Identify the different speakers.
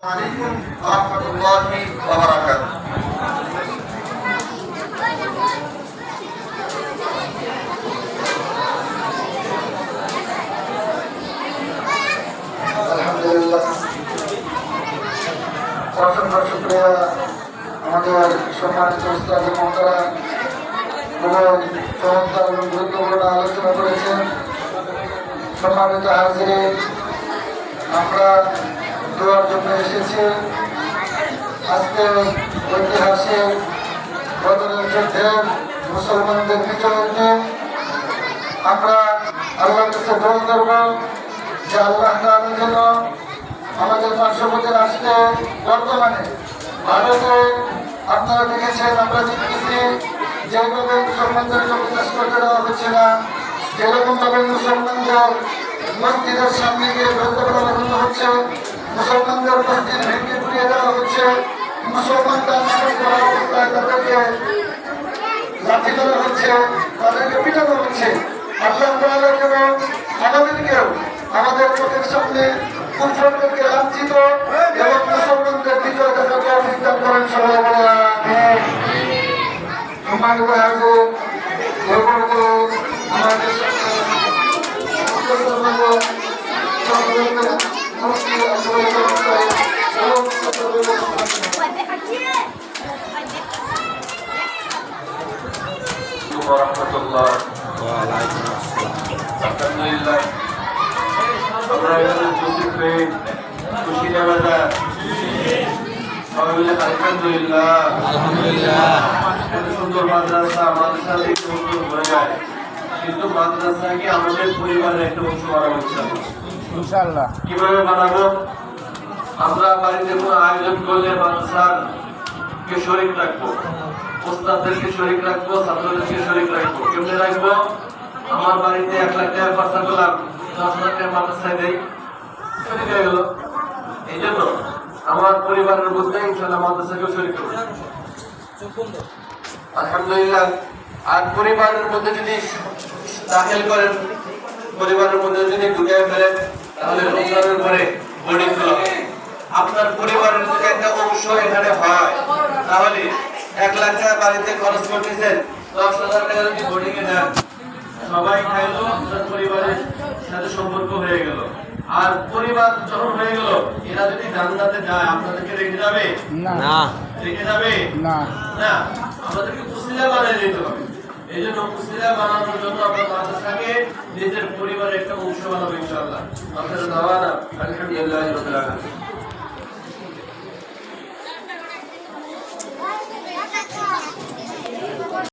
Speaker 1: عليكم ورحمة الله وبركاته আলহামদুলিল্লাহ অসংখ্য শুক্রিয়া আমাদের সম্মানিত উস্তাদ মহতারা এবং চমৎকার এবং গুরুত্বপূর্ণ আলোচনা করেছেন সম্মানিত হাজিরে আমরা দোয়ার জন্য এসেছি আজকে ঐতিহাসিক বদলের যুদ্ধে মুসলমানদের বিজয় নিয়ে আমরা আল্লাহর কাছে দোয়া করব যে আল্লাহ তাআলা যেন আমাদের পার্শ্ববর্তী রাষ্ট্রে বর্তমানে ভারতে আপনারা দেখেছেন, আমরা দেখতেছি যেভাবে মুসলমানদের বিকাশ করতে দেওয়া হচ্ছে না যেরকম ভাবে মুসলমানদের মসজিদের সামনে গিয়ে ভেতরে লাগানো হচ্ছে। মুসলমানদের মসজিদ ভেঙে পুড়িয়ে দেওয়া হচ্ছে। অবস্থায় তাদেরকে লাঠি করা হচ্ছে, তাদেরকে পিটানো হচ্ছে। আল্লাহ তাআলা যেন আমাদেরকেও আমাদের চোখের সামনে মুসলমানদেরকে লাঞ্ছিত এবং মুসলমানদের বিজয় সবাই বলে আমিন। সম্মানিত হাজির এগুলো আমাদের সামনে মুসলমানদের সম্মানিত মুফতি আব্দুল কালাম সাহেব এবং ছাত্রদের
Speaker 2: রহমতুল্লাহ আলহামদুলিল্লাহ আমরা এখানে উপস্থিত হয়ে খুশি সুন্দর হয়ে যায় কিন্তু মাদ্রাসাকে আমাদের পরিবারের একটা অংশ বানাবো ইনশাআল্লাহ।
Speaker 3: ইনশাআল্লাহ।
Speaker 2: কীভাবে বানাবো? আমরা বাড়িতে কোনো আয়োজন করলে মাদ্রাসার কে শরীর রাখব? ওস্তাদদেরকে শরীর রাখব, ছাত্রদেরকে শরীর রাখব। কেমনে রাখব? আমার বাড়িতে এক লাখ টাকা খরচা করলাম, দশ হাজার টাকা মাদ্রাসায় দেয় শরীর হয়ে গেল। এই জন্য আমার পরিবারের মধ্যে ইনশাল্লাহ মাদ্রাসাকেও শরীর করব। আলহামদুলিল্লাহ। আর পরিবারের মধ্যে যদি দাখিল করেন, পরিবারের মধ্যে যদি ঢুকে ফেলেন তাহলে রমজানের পরে খোলা। আপনার পরিবারের যদি একটা অংশ এখানে হয় তাহলে এক লাখ টাকা বাড়িতে খরচ করতেছেন দশ হাজার টাকা যদি বোর্ডিং এ দেন সবাই খাইলো আপনার পরিবারের সাথে সম্পর্ক হয়ে গেল। আর পরিবার যখন হয়ে গেল এরা যদি জান্নাতে যায় আপনাদেরকে রেখে যাবে?
Speaker 3: না।
Speaker 2: রেখে যাবে?
Speaker 3: না।
Speaker 2: না। আমাদেরকে কুসিলা বানিয়ে নিতে হবে। এই জন্য কুসিলা বানানোর জন্য আমরা মাদ্রাসাকে নিজের পরিবারের একটা অংশ বানাবো ইনশাআল্লাহ আপনারা দাওয়ানা আলহামদুলিল্লাহ রাব্বিল আলামিন